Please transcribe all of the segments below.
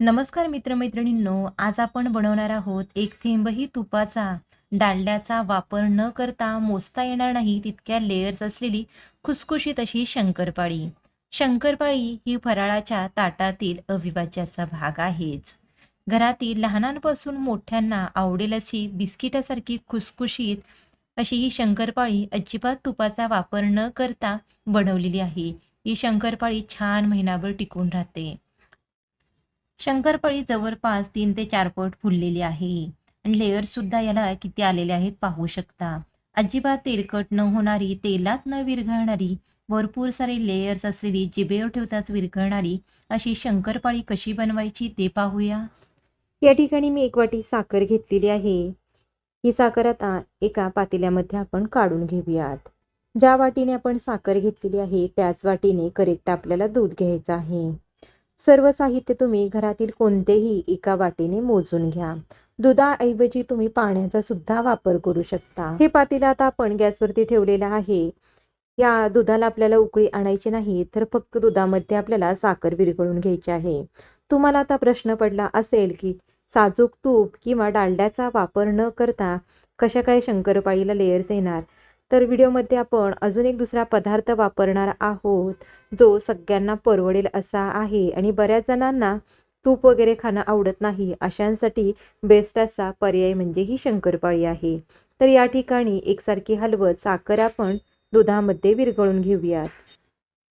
नमस्कार मित्रमैत्रिणींनो आज आपण बनवणार आहोत एक थेंबही तुपाचा डालड्याचा वापर न करता मोजता येणार नाही तितक्या लेयर्स असलेली खुसखुशीत अशी शंकरपाळी. शंकरपाळी ही फराळाच्या ताटातील अविभाज्याचा भाग आहेच. घरातील लहानांपासून मोठ्यांना आवडेल अशी बिस्किटासारखी खुसखुशीत अशी ही शंकरपाळी अजिबात तुपाचा वापर न करता बनवलेली आहे. ही शंकरपाळी छान महिनाभर टिकून राहते. शंकरपाळी जवळपास तीन ते चार पट फुललेली आहे. आणि लेअर सुद्धा याला किती आलेले आहेत पाहू शकता. अजिबात तेलकट न होणारी तेलात न विरघळणारी भरपूर सारे लेयर्स असलेली जिभेवर ठेवताच विरघळणारी अशी शंकरपाळी कशी बनवायची ते पाहूया. या ठिकाणी मी एक वाटी साखर घेतलेली आहे. ही साखर आता एका पातेल्यामध्ये आपण काढून घेऊयात. ज्या वाटीने आपण साखर घेतलेली आहे त्याच वाटीने करेक्ट आपल्याला दूध घ्यायचं आहे. सर्व साहित्य तुम्ही घरातील कोणतेही एका वाटीने मोजून घ्या. दुधाऐवजी तुम्ही पाण्याचा सुद्धा वापर करू शकता. हे पातेलं आता आपण गॅसवरती ठेवलेलं आहे. या दुधाला आपल्याला उकळी आणायची नाही तर फक्त दुधामध्ये आपल्याला साखर विरघळून घ्यायची आहे. तुम्हाला आता प्रश्न पडला असेल की साजूक तूप किंवा डालड्याचा वापर न करता कशा काय शंकरपाळीला लेयर्स येणार? तर व्हिडिओमध्ये आपण अजून एक दुसरा पदार्थ वापरणार आहोत जो सगळ्यांना परवडेल असा आहे. आणि बऱ्याच जणांना तूप वगैरे खाणं आवडत नाही. अशांसाठी बेस्ट असा पर्याय म्हणजे ही शंकरपाळी आहे. तर या ठिकाणी एकसारखी हलवत साखर आपण दुधामध्ये विरघळून घेऊयात.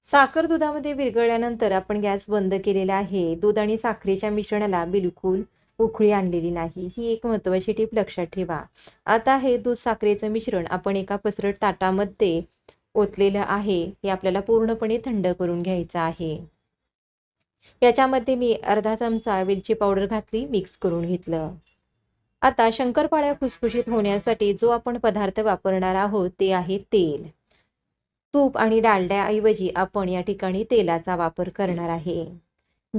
साखर दुधामध्ये विरघळल्यानंतर आपण गॅस बंद केलेला आहे. दूध आणि साखरेच्या मिश्रणाला बिलकुल उकळी आणलेली नाही. ही एक महत्त्वाची टीप लक्षात ठेवा. आता हे दूध साखरेचं मिश्रण आपण एका पसरट ताटामध्ये ओतलेलं आहे. हे आपल्याला पूर्णपणे थंड करून घ्यायचं आहे. याच्यामध्ये मी अर्धा चमचा वेलची पावडर घातली मिक्स करून घेतलं. आता शंकरपाळ्या खुसखुशीत होण्यासाठी जो आपण पदार्थ वापरणार आहोत ते आहे तेल. तूप आणि डालड्याऐवजी आपण या ठिकाणी तेलाचा वापर करणार आहे.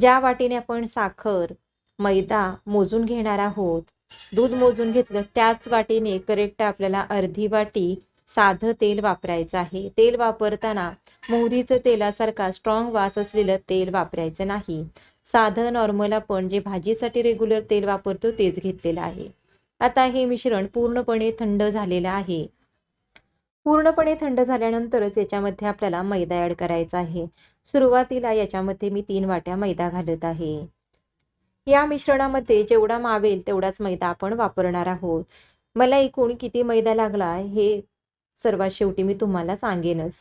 ज्या वाटीने आपण साखर मैदा मोजून घेणार आहोत. दूध मोजून घेतलं त्याच वाटीने करेक्ट आपल्याला अर्धी वाटी साधं तेल वापरायचं आहे. तेल वापरताना मोहरीचं तेलासारखा स्ट्रॉंग वास असलेलं तेल वापरायचं नाही. साधं नॉर्मल आपण जे भाजीसाठी रेग्युलर तेल वापरतो तेच घेतलेलं आहे. आता हे मिश्रण पूर्णपणे थंड झालेलं आहे. पूर्णपणे थंड झाल्यानंतरच याच्यामध्ये आपल्याला मैदा ॲड करायचा आहे. सुरुवातीला याच्यामध्ये मी तीन वाट्या मैदा घालत आहे. या मिश्रणामध्ये जेवढा मावेल तेवढाच मैदा आपण वापरणार आहोत. मला एकूण किती मैदा लागला हे सर्वात शेवटी मी तुम्हाला सांगेनच.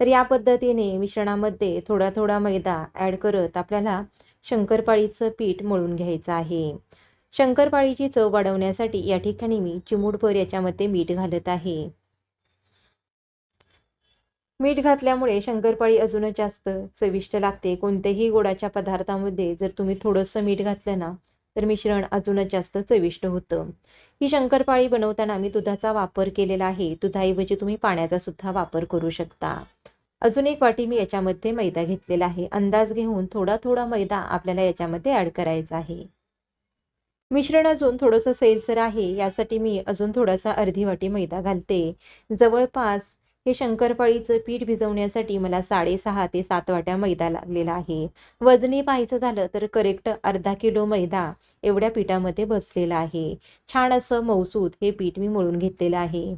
तर या पद्धतीने मिश्रणामध्ये थोडा थोडा मैदा ॲड करत आपल्याला शंकरपाळीचं पीठ मळून घ्यायचं आहे. शंकरपाळीची चव वाढवण्यासाठी या ठिकाणी मी चिमूटभर याच्यामध्ये मीठ घालत आहे. मीठ घातल्यामुळे शंकरपाळी अजूनच जास्त चविष्ट लागते. कोणत्याही गोडाच्या पदार्थामध्ये जर तुम्ही थोडंसं मीठ घातलं ना तर मिश्रण अजूनच जास्त चविष्ट होतं. ही शंकरपाळी बनवताना मी दुधाचा वापर केलेला आहे. दुधाऐवजी तुम्ही पाण्याचा सुद्धा वापर करू शकता. अजून एक वाटी मी याच्यामध्ये मैदा घेतलेला आहे. अंदाज घेऊन थोडा थोडा मैदा आपल्याला याच्यामध्ये ॲड करायचा आहे. मिश्रण अजून थोडंसं सैलसर आहे. यासाठी मी अजून थोडासा अर्धी वाटी मैदा घालते. जवळपास हे शंकरपाळीचं पीठ भिजवण्यासाठी मला साडेसहा ते सात वाट्या मैदा लागलेला आहे. वजनी पाहायचं झालं तर करेक्ट अर्धा किलो मैदा एवढ्या पिठामध्ये बसलेला आहे. छान असं मौसूद हे पीठ मी मळून घेतलेलं आहे.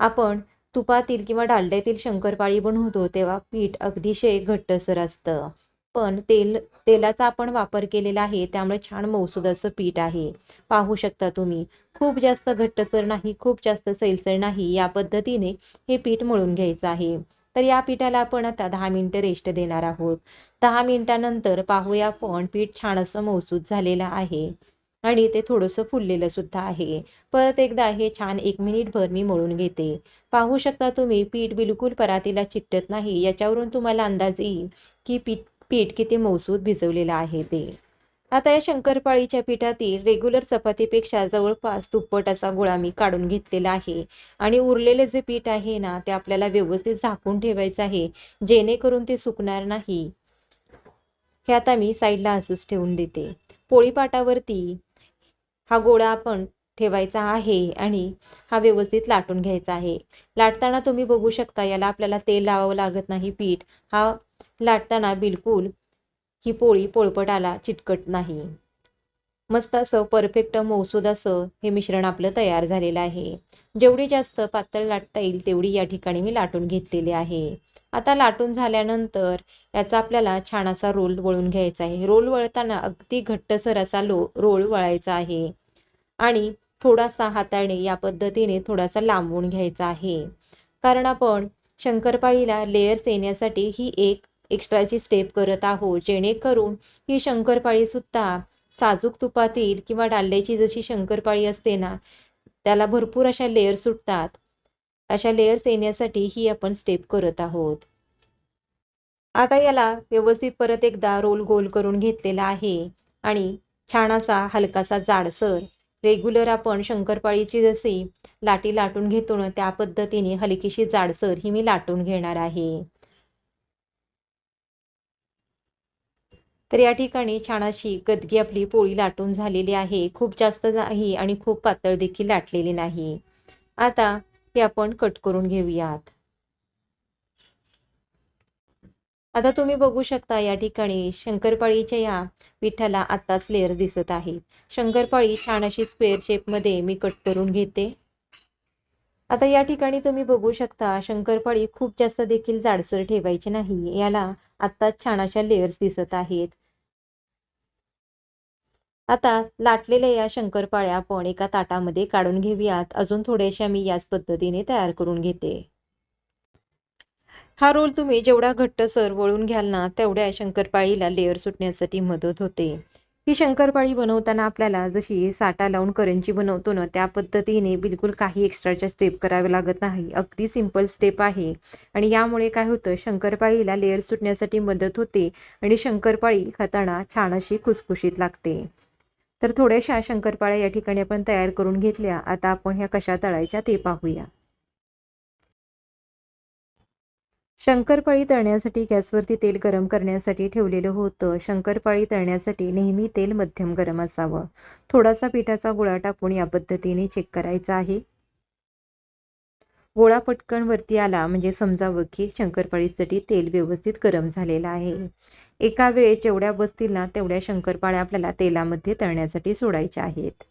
आपण तुपातील किंवा डालड्यातील शंकरपाळी बनवतो तेव्हा पीठ अगदीशय घट्टसर असतं. पण तेल तेलाचा आपण वापर केलेला आहे त्यामुळे छान मौसूद असं पीठ आहे. पाहू शकता तुम्ही. खूप जास्त घट्टसर नाही खूप जास्त सैलसर नाही या पद्धतीने हे पीठ मळून घ्यायचं आहे. तर या पिठाला आपण आता दहा मिनटं रेस्ट देणार आहोत. दहा मिनिटानंतर पाहूया आपण पीठ छान असं मौसूद झालेलं आहे. आणि ते थोडंसं फुललेलं सुद्धा आहे. परत एकदा हे छान एक मिनिटभर मी मळून घेते. पाहू शकता तुम्ही पीठ बिलकुल परातीला चिकटत नाही. याच्यावरून तुम्हाला अंदाज येईल की पीठ पीठ किती मौसूद भिजवलेलं आहे ते. आता या शंकरपाळीच्या पिठातील रेग्युलर चपातीपेक्षा जवळपास दुप्पट असा गोळा मी काढून घेतलेला आहे. आणि उरलेले जे पीठ आहे ना ते आपल्याला व्यवस्थित झाकून ठेवायचं आहे जेणेकरून ते सुकणार नाही. हे आता मी साईडला असंच ठेवून देते. पोळीपाटावरती हा गोळा आपण ठेवायचा आहे आणि हा व्यवस्थित लाटून घ्यायचा आहे. लाटताना तुम्ही बघू शकता याला आपल्याला तेल लावावं लागत नाही पीठ. हा लाटताना बिलकुल ही पोळी पोळपटाला चिटकट नाही. मस्त असं परफेक्ट मौसूद असं हे मिश्रण आपलं तयार झालेलं आहे. जेवढी जास्त पातळ लाटता येईल तेवढी या ठिकाणी मी लाटून घेतलेली आहे. आता लाटून झाल्यानंतर याचा आपल्याला छान असा रोल वळून घ्यायचा आहे. रोल वळताना अगदी घट्टसर असा लो रोल वळायचा आहे. आणि थोडासा हाताने या पद्धतीने थोडासा लांबवून घ्यायचा आहे. कारण आपण शंकरपाळीला लेयर्स येण्यासाठी ही एक एक्स्ट्राची स्टेप करत आहोत जेणेकरून ही शंकरपाळी सुद्धा साजूक तुपातील किंवा डाल्याची जशी शंकरपाळी असते ना त्याला भरपूर अशा लेअर सुटतात. अशा लेअर्स येण्यासाठी ही आपण स्टेप करत आहोत. आता याला व्यवस्थित परत एकदा रोल गोल करून घेतलेला आहे आणि छान असा हलकासा जाडसर रेग्युलर आपण शंकरपाळीची जशी लाटी लाटून घेतो ना त्या पद्धतीने हलकीशी जाडसर ही मी लाटून घेणार आहे. तर या ठिकाणी छान अशी गदगी आपली पोळी लाटून झालेली आहे. खूप जास्त नाही आणि खूप पातळ देखील लाटलेली नाही. आता हे आपण कट करून घेऊयात. आता तुम्ही बघू शकता या ठिकाणी शंकरपाळीच्या या पिठाला आत्ताच लेअर दिसत आहेत. शंकरपाळी छान अशी स्क्वेअर शेपमध्ये मी कट करून घेते. आता या ठिकाणी तुम्ही बघू शकता शंकरपाळी खूप जास्त देखील जाडसर ठेवायची नाही. याला आत्ताच छान अशा लेअर्स दिसत आहेत. आता लाटलेल्या या शंकरपाळ्या आपण एका ताटामध्ये काढून घेऊयात. अजून थोड्याशा मी याच पद्धतीने तयार करून घेते. हा रोल तुम्ही जेवढा घट्टसर वळून घ्याल ना तेवढ्या शंकरपाळीला लेअर सुटण्यासाठी मदत होते. ही शंकरपाळी बनवताना आपल्याला जशी साटा लावून करंजी बनवतो ना त्या पद्धतीने बिलकुल काही एक्स्ट्राच्या स्टेप करावे लागत नाही. अगदी सिंपल स्टेप आहे. आणि यामुळे काय होतं शंकरपाळीला लेअर सुटण्यासाठी मदत होते आणि शंकरपाळी खाताना छान अशी खुसखुशीत लागते. तर थोड्याशा शंकरपाळ्या या ठिकाणी आपण तयार करून घेतल्या. आता आपण ह्या कशा तळायच्या ते पाहूया. शंकरपाळी तळण्यासाठी गॅसवरती तेल गरम करण्यासाठी ठेवलेलं होतं. शंकरपाळी तळण्यासाठी नेहमी तेल मध्यम गरम असावं. थोडासा पिठाचा गोळा टाकून या पद्धतीने चेक करायचा आहे. गोळा पटकन वरती आला म्हणजे समजावं की शंकरपाळीसाठी तेल व्यवस्थित गरम झालेलं आहे. एका वेळेस जेवढ्या बसतील ना तेवढ्या शंकरपाळ्या आपल्याला तेलामध्ये तळण्यासाठी सोडायच्या आहेत.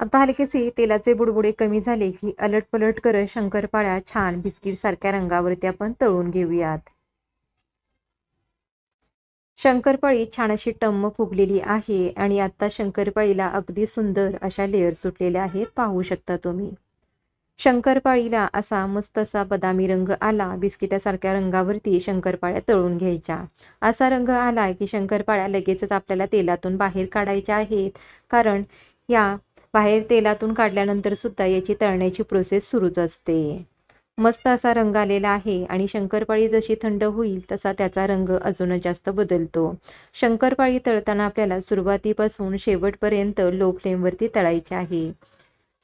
आता हलकेसे तेलाचे बुडबुडे कमी झाले की अलट पलट करत शंकरपाळ्या छान बिस्किट सारख्या रंगावरती आपण तळून घेऊयात. शंकरपाळी छान अशी टम्म फुगलेली आहे आणि आता शंकरपाळीला अगदी सुंदर अशा लेअर सुटलेल्या आहेत पाहू शकता तुम्ही. शंकरपाळीला असा मस्त असा बदामी रंग आला. बिस्किटासारख्या रंगावरती शंकरपाळ्या तळून घ्यायच्या. असा रंग आला की शंकरपाळ्या लगेचच आपल्याला तेलातून बाहेर काढायच्या आहेत. कारण या बाहेर तेलातून काढल्यानंतर सुद्धा याची तळण्याची प्रोसेस सुरूच असते. मस्त असा रंग आलेला आहे आणि शंकरपाळी जशी थंड होईल तसा त्याचा रंग अजूनच जास्त बदलतो. शंकरपाळी तळताना आपल्याला सुरुवातीपासून शेवटपर्यंत लो फ्लेमवरती तळायचे आहे.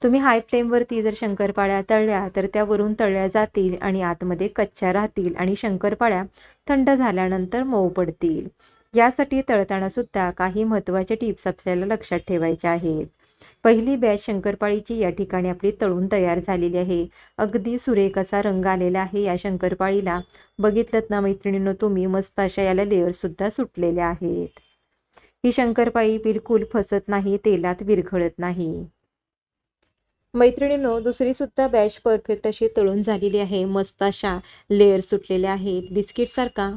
तुम्ही हाय फ्लेमवरती जर शंकरपाळ्या तळल्या तर त्या वरून तळल्या जातील आणि आतमध्ये कच्च्या राहतील आणि शंकरपाळ्या थंड झाल्यानंतर मऊ पडतील. यासाठी तळताना सुद्धा काही महत्त्वाच्या टिप्स आपल्याला लक्षात ठेवायच्या आहेत. पहिली बॅच शंकरपाळीची या ठिकाणी आपली तळून तयार झालेली आहे. अगदी सुरेख असा रंग आलेला आहे या शंकरपाळीला. बघितलं ना मैत्रिणींनो तुम्ही? मस्त अशा याला लेअरसुद्धा सुटलेल्या आहेत. ही शंकरपाळी बिलकुल फसत नाही तेलात विरघळत नाही. मैत्रिणींनो दुसरीसुद्धा बॅच परफेक्ट अशी तळून झालेली आहे. मस्त अशा लेअर सुटलेल्या आहेत. बिस्किटसारखा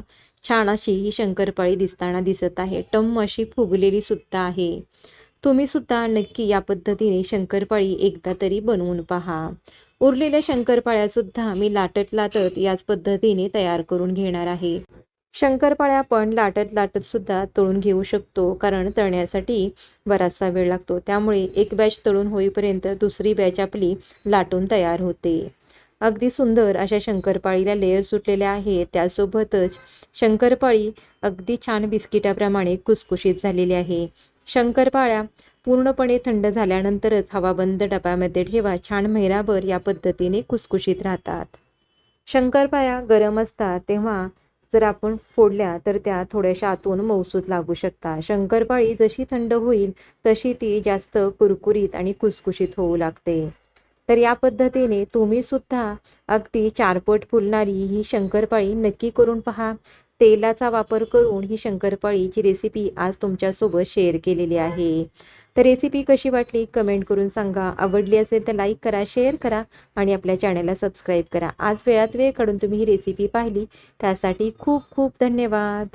छान अशी ही शंकरपाळी दिसताना दिसत आहे. टम्म अशी फुगलेली सुद्धा आहे. तुम्ही सुद्धा नक्की या पद्धतीने शंकरपाळी एकदा तरी बनवून पहा. उरलेल्या शंकरपाळ्या सुद्धा मी लाटत लाटत याच पद्धतीने तयार करून घेणार आहे. शंकरपाळ्या आपण लाटत लाटत सुद्धा तळून घेऊ शकतो कारण तळण्यासाठी बराचसा वेळ लागतो. त्यामुळे एक बॅच तळून होईपर्यंत दुसरी बॅच आपली लाटून तयार होते. अगदी सुंदर अशा शंकरपाळीला लेअर सुटलेल्या आहेत. त्यासोबतच शंकरपाळी अगदी छान बिस्किटाप्रमाणे कुसकुशीत झालेली आहे. शंकरपाळ्या पूर्णपणे थंड झाल्यानंतरच हवाबंद डब्यामध्ये ठेवा. छान महिनाभर या पद्धतीने कुसकुशीत राहतात. शंकरपाळ्या गरम असतात तेव्हा जर आपण फोडल्या तर त्या थोड्याशा आतून मौसूद लागू शकता. शंकरपाळी जशी थंड होईल तशी ती जास्त कुरकुरीत आणि कुसकुशीत होऊ लागते. तर या पद्धतीने तुम्ही सुद्धा अगदी चारपट फुलणारी ही शंकरपाळी नक्की करून पहा. तेलाचा वापर करून ही शंकरपाळीची रेसिपी आज तुमच्यासोबत शेअर केलेली आहे. तर रेसिपी कशी वाटली कमेंट करून सांगा. आवडली असेल तर लाईक करा शेअर करा आणि आपल्या चॅनलला सबस्क्राईब करा. आज वेळात वेळ काढून तुम्ही ही रेसिपी पाहिली. त्यासाठी खूप खूप धन्यवाद.